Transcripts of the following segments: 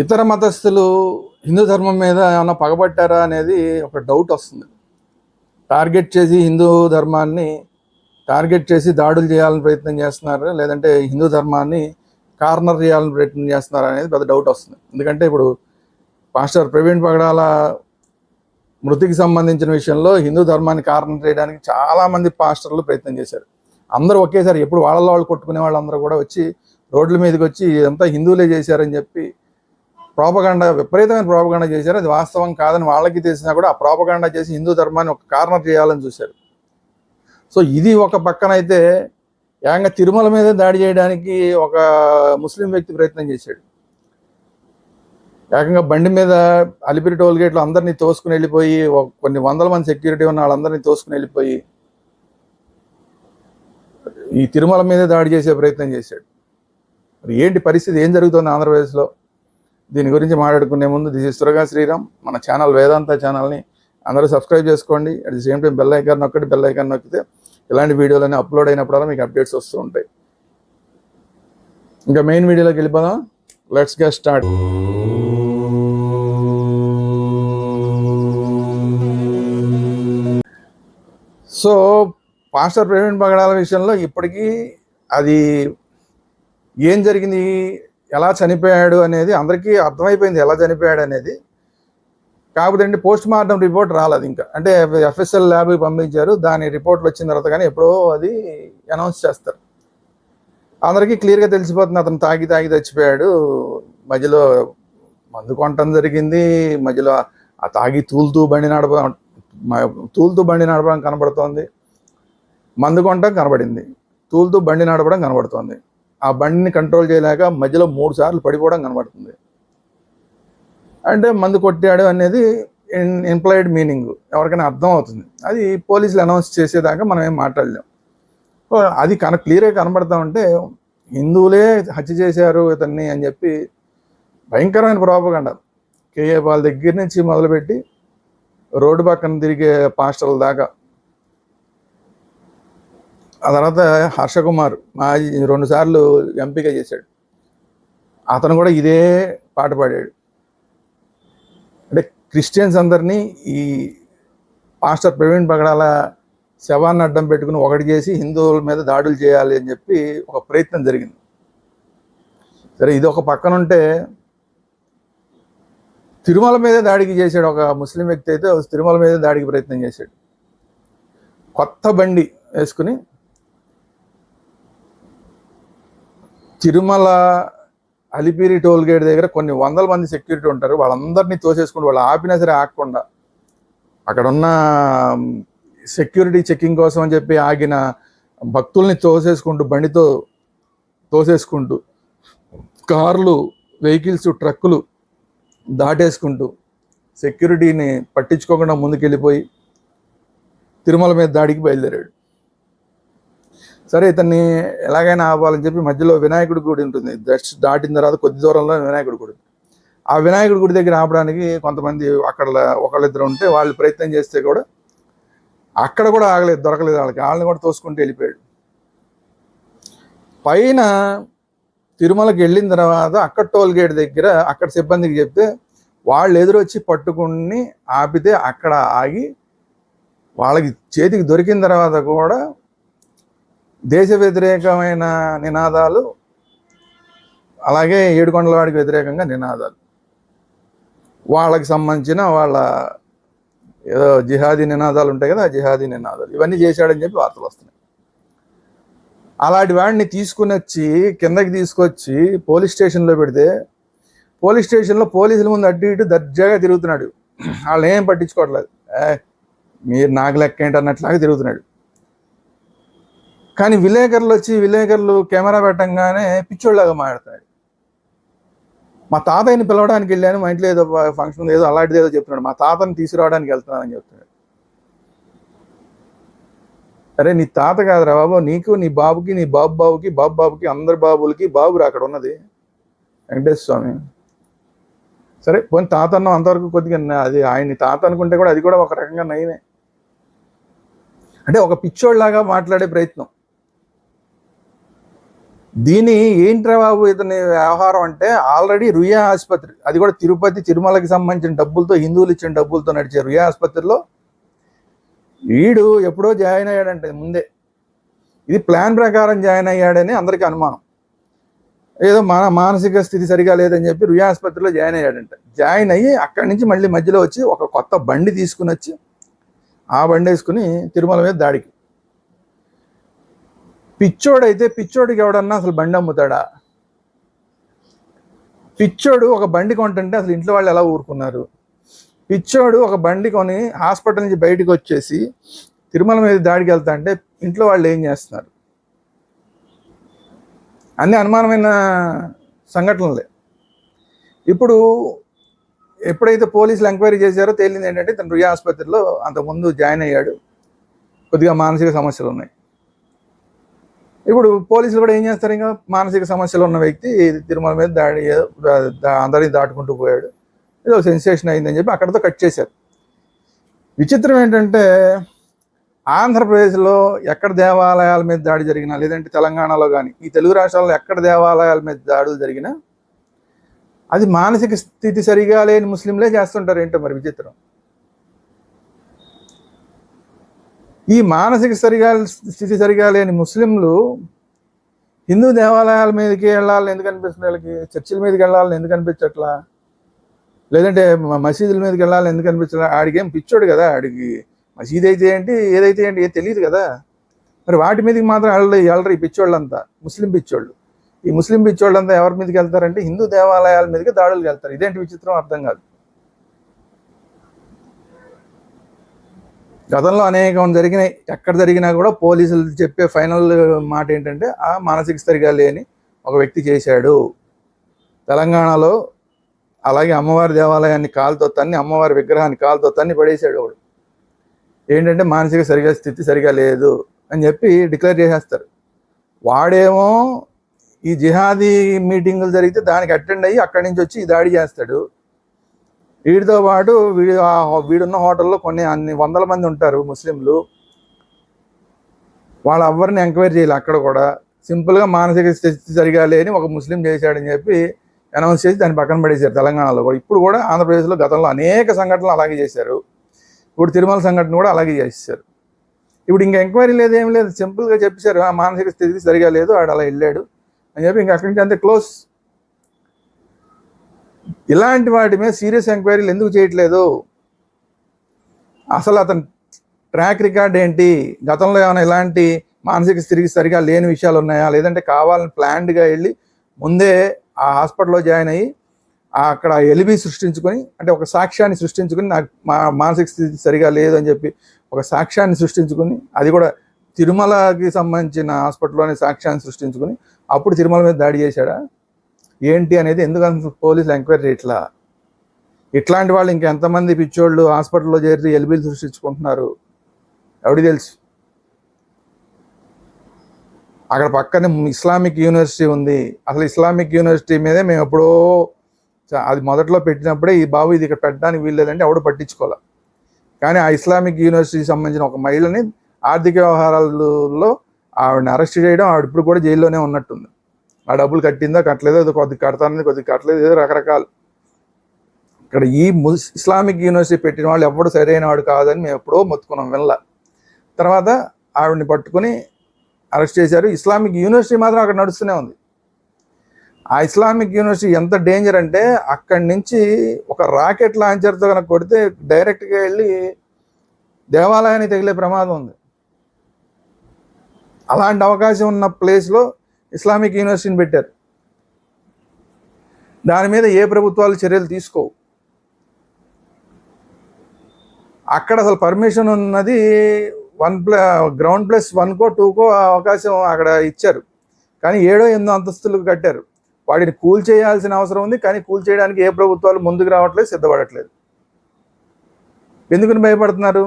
ఇతర మతస్థులు హిందూ ధర్మం మీద ఏమైనా పగబట్టారా అనేది ఒక డౌట్ వస్తుంది. టార్గెట్ చేసి హిందూ ధర్మాన్ని టార్గెట్ చేసి దాడులు చేయాలని ప్రయత్నం చేస్తున్నారు? లేదంటే హిందూ ధర్మాన్ని కార్నర్ చేయాలని ప్రయత్నం చేస్తున్నారు అనేది పెద్ద డౌట్ వస్తుంది. ఎందుకంటే ఇప్పుడు పాస్టర్ ప్రవీణ్ పగడాల మృతికి సంబంధించిన విషయంలో హిందూ ధర్మాన్ని కార్నర్ చేయడానికి చాలామంది పాస్టర్లు ప్రయత్నం చేశారు. అందరూ ఒకేసారి ఎప్పుడు వాళ్ళ వాళ్ళు కొట్టుకునే వాళ్ళందరూ కూడా వచ్చి రోడ్ల మీదకి వచ్చి ఇదంతా హిందువులే చేశారని చెప్పి ప్రోపగాండ విపరీతమైన ప్రోపగాండ చేశారు. అది వాస్తవం కాదని వాళ్ళకి తెలిసినా కూడా ఆ ప్రోపగాండ చేసి హిందూ ధర్మాన్ని ఒక కార్నర్ చేయాలని చూశారు. సో ఇది ఒక పక్కన అయితే ఏకంగా తిరుమల మీద దాడి చేయడానికి ఒక ముస్లిం వ్యక్తి ప్రయత్నం చేశాడు. ఏకంగా బండి మీద అలిపిరి టోల్ గేట్లో అందరినీ తోసుకుని వెళ్ళిపోయి కొన్ని వందల మంది సెక్యూరిటీ ఉన్న వాళ్ళందరినీ తోసుకుని వెళ్ళిపోయి ఈ తిరుమల మీదే దాడి చేసే ప్రయత్నం చేశాడు. మరి ఏంటి పరిస్థితి? ఏం జరుగుతుంది ఆంధ్రప్రదేశ్లో? దీని గురించి మాట్లాడుకునే ముందు దిస్ ఇస్ త్వరగా శ్రీరామ్. మన ఛానల్ వేదాంత ఛానల్ని అందరూ సబ్స్క్రైబ్ చేసుకోండి. At the same time bell icon నొక్కటి bell icon నొక్కితే ఇలాంటి వీడియోలన్నీ అప్లోడ్ అయినప్పుడల్లా మీకు అప్డేట్స్ వస్తూ ఉంటాయి. ఇంకా మెయిన్ వీడియోలోకి వెళ్ళిపోదాం let's get start so pastor Praveen Pagadala విషయంలో ఇప్పటికీ అది ఏం జరిగింది? ఎలా చనిపోయాడు అనేది అందరికీ అర్థమైపోయింది ఎలా చనిపోయాడు అనేది. కాకపోతే అండి పోస్ట్ మార్టం రిపోర్ట్ రాలేదు ఇంకా. అంటే ఎఫ్ఎస్ఎల్ ల్యాబ్కి పంపించారు దాని రిపోర్ట్లు వచ్చిన తర్వాత కానీ ఎప్పుడో అది అనౌన్స్ చేస్తారు. అందరికీ క్లియర్గా తెలిసిపోతుంది అతను తాగి తాగి చచ్చిపోయాడు మధ్యలో మందు కొనటం జరిగింది మధ్యలో ఆ తాగి తూలుతూ బండి నడప తూలుతూ బండి నడపడం కనబడుతోంది మందు కొనటం కనబడింది తూలుతూ బండి నడపడం కనబడుతోంది. ఆ బండిని కంట్రోల్ చేయలేక మధ్యలో మూడు సార్లు పడిపోవడం కనబడుతుంది. అంటే మందు కొట్టాడు అనేది ఇంప్లాయిడ్ మీనింగ్ ఎవరికైనా అర్థం అవుతుంది. అది పోలీసులు అనౌన్స్ చేసేదాకా మనం ఏం మాట్లాడలేం. అది కన క్లియర్గా కనబడతా ఉంటే హిందువులే హత్య చేశారు ఇతన్ని అని చెప్పి భయంకరమైన ప్రాపగండ కేఏ వాళ్ళ దగ్గర నుంచి మొదలుపెట్టి రోడ్డు పక్కన తిరిగే పాస్టర్ల దాకా ఆ తర్వాత హర్షకుమార్ మాజీ రెండుసార్లు ఎంపిక చేశాడు. అతను కూడా ఇదే పాట పాడాడు. అంటే క్రిస్టియన్స్ అందరినీ ఈ పాస్టర్ ప్రవీణ్ పగడాల శవాన్ని అడ్డం పెట్టుకుని ఒకటి చేసి హిందువుల మీద దాడులు చేయాలి అని చెప్పి ఒక ప్రయత్నం జరిగింది. సరే ఇది ఒక పక్కన ఉంటే తిరుమల మీదే దాడికి చేశాడు ఒక ముస్లిం వ్యక్తి అయితే తిరుమల మీదే దాడికి ప్రయత్నం చేశాడు. కొత్త బండి వేసుకుని తిరుమల అలిపిరి టోల్ గేట్ దగ్గర కొన్ని వందల మంది సెక్యూరిటీ ఉంటారు. వాళ్ళందరినీ తోసేసుకుంటూ వాళ్ళు ఆపినా సరే ఆగకుండా. అక్కడున్న సెక్యూరిటీ చెకింగ్ కోసం అని చెప్పి ఆగిన భక్తుల్ని తోసేసుకుంటూ బండితో తోసేసుకుంటూ కార్లు వెహికల్స్ ట్రక్కులు దాటేసుకుంటూ సెక్యూరిటీని పట్టించుకోకుండా ముందుకెళ్ళిపోయి తిరుమల మీద దాడికి బయలుదేరాడు. సరే ఇతన్ని ఎలాగైనా ఆపాలని చెప్పి మధ్యలో వినాయకుడి గుడి ఉంటుంది. జస్ట్ దాటిన తర్వాత కొద్ది దూరంలో వినాయకుడి గుడి. ఆ వినాయకుడి గుడి దగ్గర ఆపడానికి కొంతమంది అక్కడ ఒకళ్ళిద్దరు ఉంటే వాళ్ళు ప్రయత్నం చేస్తే కూడా అక్కడ కూడా ఆగలేదు దొరకలేదు వాళ్ళకి. వాళ్ళని కూడా తోసుకుంటూ వెళ్ళిపోయాడు. పైన తిరుమలకి వెళ్ళిన తర్వాత అక్కడ టోల్ గేట్ దగ్గర అక్కడ సిబ్బందికి చెప్తే వాళ్ళు ఎదురొచ్చి పట్టుకుని ఆపితే అక్కడ ఆగి వాళ్ళకి చేతికి దొరికిన తర్వాత కూడా దేశ వ్యతిరేకమైన నినాదాలు అలాగే ఏడుకొండల వాడికి వ్యతిరేకంగా నినాదాలు. వాళ్ళకి సంబంధించిన వాళ్ళ ఏదో జిహాదీ నినాదాలు ఉంటాయి కదా ఆ జిహాదీ నినాదాలు. ఇవన్నీ చేశాడని చెప్పి వార్తలు వస్తున్నాయి. అలాంటి వాడిని తీసుకుని వచ్చి కిందకి తీసుకొచ్చి పోలీస్ స్టేషన్లో పెడితే పోలీస్ స్టేషన్లో పోలీసుల ముందు అడ్డు ఇటు దర్జాగా తిరుగుతున్నాడు. వాళ్ళు ఏం పట్టించుకోవట్లేదు. ఏ మీరు నాకు లెక్క ఏంటి అన్నట్లాగా తిరుగుతున్నాడు. కానీ విలేకరులు వచ్చి విలేకరులు కెమెరా పెట్టంగానే పిచ్చోళ్ళగా మాట్లాడతాడు మా తాతయ్యని పిలవడానికి వెళ్ళాను మా ఇంట్లో ఏదో ఫంక్షన్ ఏదో అలాంటిది ఏదో చెప్తున్నాడు. మా తాతని తీసుకురావడానికి వెళ్తున్నానని చెప్తున్నాడు. అరే నీ తాత కాదురా బాబు నీకు నీ బాబుకి నీ బాబు బాబుకి బాబు బాబుకి అందరి బాబులకి బాబురా అక్కడ ఉన్నది. వెంకటేశ్వర స్వామి. సరే పోనీ తాత అన్నాం అంతవరకు కొద్దిగా అది ఆయన్ని తాత అనుకుంటే కూడా అది కూడా ఒక రకంగా నయమే. అంటే ఒక పిచ్చోళ్ళలాగా మాట్లాడే ప్రయత్నం. దీని ఏంట్రా బాబు ఇతని వ్యవహారం అంటే ఆల్రెడీ రుయా ఆసుపత్రి అది కూడా తిరుపతి తిరుమలకి సంబంధించిన డబ్బులతో హిందువులు ఇచ్చిన డబ్బులతో నడిచే రుయా ఆసుపత్రిలో వీడు ఎప్పుడో జాయిన్ అయ్యాడంటే ముందే. ఇది ప్లాన్ ప్రకారం జాయిన్ అయ్యాడని అందరికీ అనుమానం. ఏదో మన మానసిక స్థితి సరిగా లేదని చెప్పి రుయా ఆసుపత్రిలో జాయిన్ అయ్యాడంట. జాయిన్ అయ్యి అక్కడి నుంచి మళ్ళీ మధ్యలో వచ్చి ఒక కొత్త బండి తీసుకుని వచ్చి ఆ బండి వేసుకుని తిరుమల మీద దాడికి పిచ్చోడైతే పిచ్చోడికి ఎవడన్నా అసలు బండి అమ్ముతాడా? పిచ్చోడు ఒక బండి కొంటుంటే అసలు ఇంట్లో వాళ్ళు ఎలా ఊరుకున్నారు? పిచ్చోడు ఒక బండి కొని హాస్పిటల్ నుంచి బయటకు వచ్చేసి తిరుమల మీద దాడికి వెళ్తా అంటే ఇంట్లో వాళ్ళు ఏం చేస్తున్నారు? అన్ని అనుమానమైన సంఘటనలే. ఇప్పుడు ఎప్పుడైతే పోలీసులు ఎంక్వైరీ చేశారో తేలింది ఏంటంటే తను రుయా ఆసుపత్రిలో అంతకుముందు జాయిన్ అయ్యాడు. కొద్దిగా మానసిక సమస్యలు ఉన్నాయి. ఇప్పుడు పోలీసులు కూడా ఏం చేస్తారు ఇంకా? మానసిక సమస్యలు ఉన్న వ్యక్తి తిరుమల మీద దాడి అందరినీ దాటుకుంటూ పోయాడు. ఏదో సెన్సేషన్ అయిందని చెప్పి అక్కడితో కట్ చేశారు. విచిత్రం ఏంటంటే ఆంధ్రప్రదేశ్లో ఎక్కడ దేవాలయాల మీద దాడి జరిగినా లేదంటే తెలంగాణలో కానీ ఈ తెలుగు రాష్ట్రాల్లో ఎక్కడ దేవాలయాల మీద దాడులు జరిగినా అది మానసిక స్థితి సరిగా లేని ముస్లింలే చేస్తుంటారు ఏంటో మరి విచిత్రం. ఈ మానసిక సరిగా స్థితి సరిగా లేని ముస్లింలు హిందూ దేవాలయాల మీదకి వెళ్ళాలని ఎందుకు అనిపిస్తుంది? వాళ్ళకి చర్చిల మీదకి వెళ్ళాలని ఎందుకు అనిపించట్లా? లేదంటే మసీదుల మీదకి వెళ్ళాలని ఎందుకు అనిపించట్లా? ఆడికేం పిచ్చోడు కదా ఆడికి మసీద్ అయితే ఏంటి ఏదైతే ఏంటి ఏది తెలియదు కదా. మరి వాటి మీదకి మాత్రం వెళ్ళరు వెళ్ళరు ఈ పిచ్చోళ్ళంతా ముస్లిం పిచ్చోళ్ళు. ఈ ముస్లిం పిచ్చోళ్ళంతా ఎవరి మీదకి వెళ్తారంటే హిందూ దేవాలయాల మీదకి దాడులకు వెళ్తారు. ఇదేంటి విచిత్రం? అర్థం కాదు. గతంలో అనేకం జరిగినాయి. ఎక్కడ జరిగినా కూడా పోలీసులు చెప్పే ఫైనల్ మాట ఏంటంటే ఆ మానసిక స్థరిగా లేని ఒక వ్యక్తి చేశాడు. తెలంగాణలో అలాగే అమ్మవారి దేవాలయాన్ని కాలుతో తన్ని అమ్మవారి విగ్రహాన్ని కాలుతో తన్ని పడేశాడు ఒకడు ఏంటంటే మానసిక సరిగా స్థితి సరిగా లేదు అని చెప్పి డిక్లేర్ చేసేస్తారు. వాడేమో ఈ జిహాదీ మీటింగులు జరిగితే దానికి అటెండ్ అయ్యి అక్కడి నుంచి వచ్చి దాడి చేస్తాడు. వీడితో పాటు వీడి ఆ వీడున్న హోటల్లో కొన్ని అన్ని వందల మంది ఉంటారు ముస్లింలు. వాళ్ళు ఎవరిని ఎంక్వైరీ చేయాలి అక్కడ కూడా. సింపుల్గా మానసిక స్థితి సరిగా లేని ఒక ముస్లిం చేశాడని చెప్పి అనౌన్స్ చేసి దాన్ని పక్కన పడేశారు తెలంగాణలో కూడా. ఇప్పుడు కూడా ఆంధ్రప్రదేశ్లో గతంలో అనేక సంఘటనలు అలాగే చేశారు. ఇప్పుడు తిరుమల సంఘటన కూడా అలాగే చేశారు. ఇప్పుడు ఇంకా ఎంక్వైరీ లేదు ఏం లేదు. సింపుల్గా చెప్పేశారు ఆ మానసిక స్థితి సరిగా లేదు ఆడు అలా వెళ్ళాడు అని చెప్పి ఇంకా అక్కడి నుంచి అంతే క్లోజ్ ఇలాంటి వాటి మీద సీరియస్ ఎంక్వైరీలు ఎందుకు చేయట్లేదు? అసలు అతని ట్రాక్ రికార్డ్ ఏంటి? గతంలో ఏమైనా ఇలాంటి మానసిక స్థితికి సరిగా లేని విషయాలు ఉన్నాయా? లేదంటే కావాలని ప్లాన్డ్గా వెళ్ళి ముందే ఆ హాస్పిటల్లో జాయిన్ అయ్యి అక్కడ ఎలిబి సృష్టించుకొని అంటే ఒక సాక్ష్యాన్ని సృష్టించుకొని నాకు మా మానసిక స్థితి సరిగా లేదు అని చెప్పి ఒక సాక్ష్యాన్ని సృష్టించుకొని అది కూడా తిరుమలకి సంబంధించిన హాస్పిటల్లోనే సాక్ష్యాన్ని సృష్టించుకొని అప్పుడు తిరుమల మీద దాడి చేశాడా? ఏంటి అనేది ఎందుకంత పోలీసులు ఎంక్వైరీ చేయట్లా? ఇట్లాంటి వాళ్ళు ఇంకెంతమంది పిచ్చోళ్ళు హాస్పిటల్లో చేరి ఎలిబిలు సృష్టించుకుంటున్నారు? ఎవడికి తెలుసు? అక్కడ పక్కనే ఇస్లామిక్ యూనివర్సిటీ ఉంది. అసలు ఇస్లామిక్ యూనివర్సిటీ మీదే మేము ఎప్పుడో అది మొదట్లో పెట్టినప్పుడే ఈ బాబు ఇది ఇక్కడ పెట్టడానికి వీల్లేదంటే ఎవడు పట్టించుకోవాలి. కానీ ఆ ఇస్లామిక్ యూనివర్సిటీకి సంబంధించిన ఒక మహిళని ఆర్థిక వ్యవహారాలలో ఆవిడని అరెస్ట్ చేయడం ఆవిడ ఇప్పుడు కూడా జైల్లోనే ఉన్నట్టుంది. ఆ డబ్బులు కట్టిందా కట్టలేదో అది కొద్దిగా కడతానని కొద్దిగా కట్టలేదు ఏదో రకరకాలు. ఇక్కడ ఈ ము ఇస్లామిక్ యూనివర్సిటీ పెట్టిన వాళ్ళు ఎవడు సరైన వాడు కాదని మేము ఎప్పుడో మొత్తుకున్నాం వెళ్ళ తర్వాత ఆవిడని పట్టుకొని అరెస్ట్ చేశారు. ఇస్లామిక్ యూనివర్సిటీ మాత్రం అక్కడ నడుస్తూనే ఉంది. ఆ ఇస్లామిక్ యూనివర్సిటీ ఎంత డేంజర్ అంటే అక్కడి నుంచి ఒక రాకెట్ లాంచర్తో కనుక కొడితే డైరెక్ట్గా వెళ్ళి దేవాలయానికి తగిలే ప్రమాదం ఉంది. అలాంటి అవకాశం ఉన్న ప్లేస్లో ఇస్లామిక్ యూనివర్సిటీని పెట్టారు. దాని మీద ఏ ప్రభుత్వాలు చర్యలు తీసుకోవు. అక్కడ అసలు పర్మిషన్ ఉన్నది వన్ ప్లస్ గ్రౌండ్ ప్లస్ వన్కో టూకో అవకాశం అక్కడ ఇచ్చారు. కానీ ఏడో ఎనిమిదో అంతస్తులకు కట్టారు. వాటిని కూల్ చేయాల్సిన అవసరం ఉంది కానీ కూల్ చేయడానికి ఏ ప్రభుత్వాలు ముందుకు రావట్లేదు సిద్ధపడట్లేదు. ఎందుకుని భయపడుతున్నారు?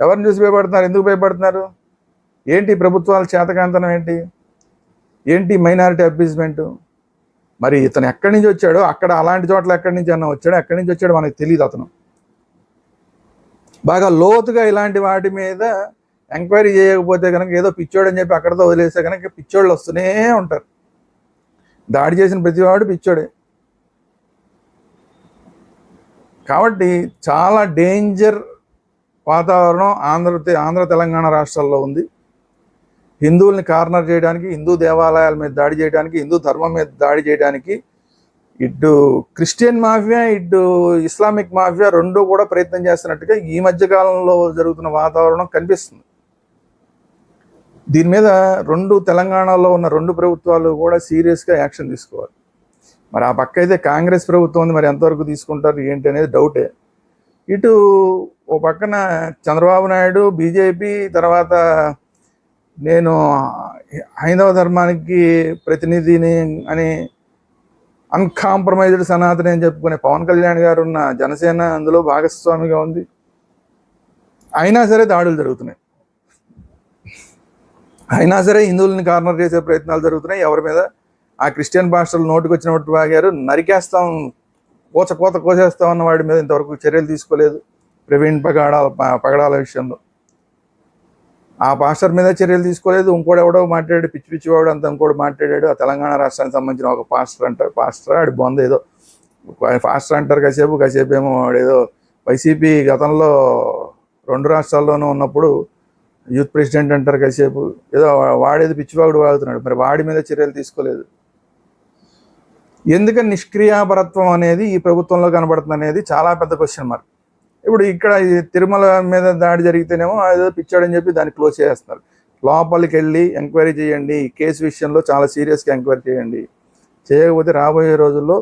ఎవరిని చూసి భయపడుతున్నారు? ఎందుకు భయపడుతున్నారు? ఏంటి ప్రభుత్వాల చేతకాంతనం ఏంటి? ఏంటి మైనారిటీ అబ్యూజ్మెంట్ మరి ఇతను ఎక్కడి నుంచి వచ్చాడో అక్కడ అలాంటి చోట్ల ఎక్కడి నుంచి అన్న వచ్చాడో ఎక్కడి నుంచి వచ్చాడో మనకు తెలియదు అతను. బాగా లోతుగా ఇలాంటి వాటి మీద ఎంక్వైరీ చేయకపోతే కనుక ఏదో పిచ్చోడు అని చెప్పి అక్కడతో వదిలేస్తే కనుక పిచ్చోళ్ళు వస్తూనే ఉంటారు. దాడి చేసిన ప్రతివాడు పిచ్చోడే. కాబట్టి చాలా డేంజర్ వాతావరణం ఆంధ్ర ఆంధ్ర తెలంగాణ రాష్ట్రాల్లో ఉంది. హిందువుల్ని కార్నర్ చేయడానికి హిందూ దేవాలయాల మీద దాడి చేయడానికి హిందూ ధర్మం మీద దాడి చేయడానికి ఇటు క్రిస్టియన్ మాఫియా ఇటు ఇస్లామిక్ మాఫియా రెండూ కూడా ప్రయత్నం చేస్తున్నట్టుగా ఈ మధ్య కాలంలో జరుగుతున్న వాతావరణం కనిపిస్తుంది. దీని మీద రెండు తెలంగాణలో ఉన్న రెండు ప్రభుత్వాలు కూడా సీరియస్గా యాక్షన్ తీసుకోవాలి. మరి ఆ పక్క అయితే కాంగ్రెస్ ప్రభుత్వం ఉంది మరి ఎంతవరకు తీసుకుంటారు ఏంటి అనేది డౌటే. ఇటు ఓ పక్కన చంద్రబాబు నాయుడు బీజేపీ తర్వాత నేను హైందవ ధర్మానికి ప్రతినిధిని అని అన్కాంప్రమైజ్డ్ సనాతని అని చెప్పుకునే పవన్ కళ్యాణ్ గారు ఉన్న జనసేన అందులో భాగస్వామిగా ఉంది. అయినా సరే దాడులు జరుగుతున్నాయి. అయినా సరే హిందువులను కార్నర్ చేసే ప్రయత్నాలు జరుగుతున్నాయి. ఎవరి మీద? ఆ క్రిస్టియన్ భాషలు నోటుకు వచ్చినట్టు వాగారు. నరికేస్తాం కోచ కోత కోసేస్తాం అన్న వాడి మీద ఇంతవరకు చర్యలు తీసుకోలేదు. ప్రవీణ్ పగడాల పగడాల విషయంలో. ఆ పాస్టర్ మీద చర్యలు తీసుకోలేదు. ఇంకోటి ఎవడో మాట్లాడాడు పిచ్చి పిచ్చి వాడు అంత ఇంకోటి మాట్లాడాడు. ఆ తెలంగాణ రాష్ట్రానికి సంబంధించిన ఒక పాస్టర్ అంటారు పాస్టర్? ఆడి బొంద ఏదో. పాస్టర్ అంటారు కాసేపు కాసేపు ఏమో వాడేదో ఏదో వైసీపీ గతంలో రెండు రాష్ట్రాల్లోనూ ఉన్నప్పుడు యూత్ ప్రెసిడెంట్ అంటారు కాసేపు. ఏదో వాడేది పిచ్చివాగుడు వాడుతున్నాడు మరి వాడి మీద చర్యలు తీసుకోలేదు. ఎందుకని నిష్క్రియాపరత్వం అనేది ఈ ప్రభుత్వంలో కనబడుతుంది అనేది చాలా పెద్ద క్వశ్చన్ మార్క్ ఇప్పుడు ఇక్కడ తిరుమల మీద దాడి జరిగితేనేమో ఏదో పిచ్చాడని చెప్పి దాన్ని క్లోజ్ చేసేస్తున్నారు. లోపలికి వెళ్ళి ఎంక్వైరీ చేయండి. కేసు విషయంలో చాలా సీరియస్గా ఎంక్వైరీ చేయండి. చేయకపోతే రాబోయే రోజుల్లో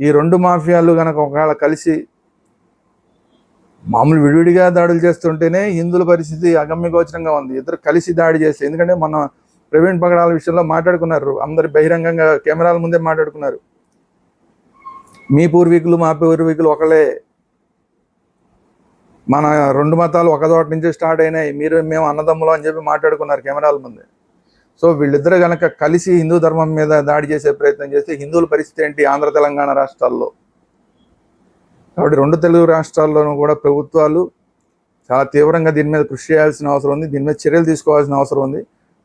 ఈ రెండు మాఫియాలు కనుక ఒకవేళ కలిసి మామూలు విడివిడిగా దాడులు చేస్తుంటేనే హిందుల పరిస్థితి అగమ్యగోచరంగా ఉంది. ఇద్దరు కలిసి దాడి చేస్తే ఎందుకంటే మన ప్రవీణ్ పగడాల విషయంలో మాట్లాడుకున్నారు. అందరు బహిరంగంగా కెమెరాల ముందే మాట్లాడుకున్నారు. మీ పూర్వీకులు మా పూర్వీకులు ఒకళ్ళే మన రెండు మతాలు ఒక చోట నుంచి స్టార్ట్ అయినాయి. మీరు మేము అన్నదమ్ములు అని చెప్పి మాట్లాడుకున్నారు కెమెరాల ముందు. సో వీళ్ళిద్దరు కనుక కలిసి హిందూ ధర్మం మీద దాడి చేసే ప్రయత్నం చేస్తే హిందువుల పరిస్థితి ఏంటి? ఆంధ్ర తెలంగాణ రాష్ట్రాల్లో. కాబట్టి రెండు తెలుగు రాష్ట్రాల్లోనూ కూడా ప్రభుత్వాలు చాలా తీవ్రంగా దీని మీద కృషి చేయాల్సిన అవసరం ఉంది. దీని మీద చర్యలు తీసుకోవాల్సిన అవసరం ఉంది.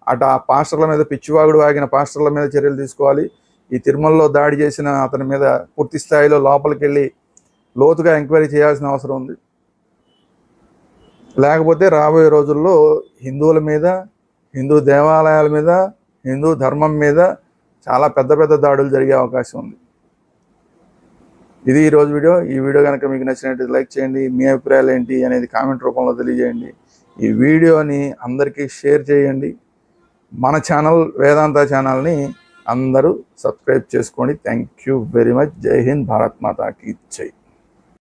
అటు ఆ పాస్టర్ల మీద పిచ్చివాగుడు ఆగిన పాస్టర్ల మీద చర్యలు తీసుకోవాలి. ఈ తిరుమలలో దాడి చేసిన అతని మీద పూర్తి స్థాయిలో లోపలికి వెళ్ళి లోతుగా ఎంక్వైరీ చేయాల్సిన అవసరం ఉంది. లేకపోతే రాబోయే రోజుల్లో హిందువుల మీద హిందూ దేవాలయాల మీద హిందూ ధర్మం మీద చాలా పెద్ద పెద్ద దాడులు జరిగే అవకాశం ఉంది. ఇది ఈ రోజు వీడియో. ఈ వీడియో కనుక మీకు నచ్చినట్టు లైక్ చేయండి. మీ అభిప్రాయాలు ఏంటి అనేది కామెంట్ రూపంలో తెలియజేయండి. ఈ వీడియోని అందరికీ షేర్ చేయండి. మన ఛానల్ వేదాంత ఛానల్ని అందరూ సబ్స్క్రైబ్ చేసుకోండి. Thank you very much. జై హింద్. భారత్ మాతాకి జై.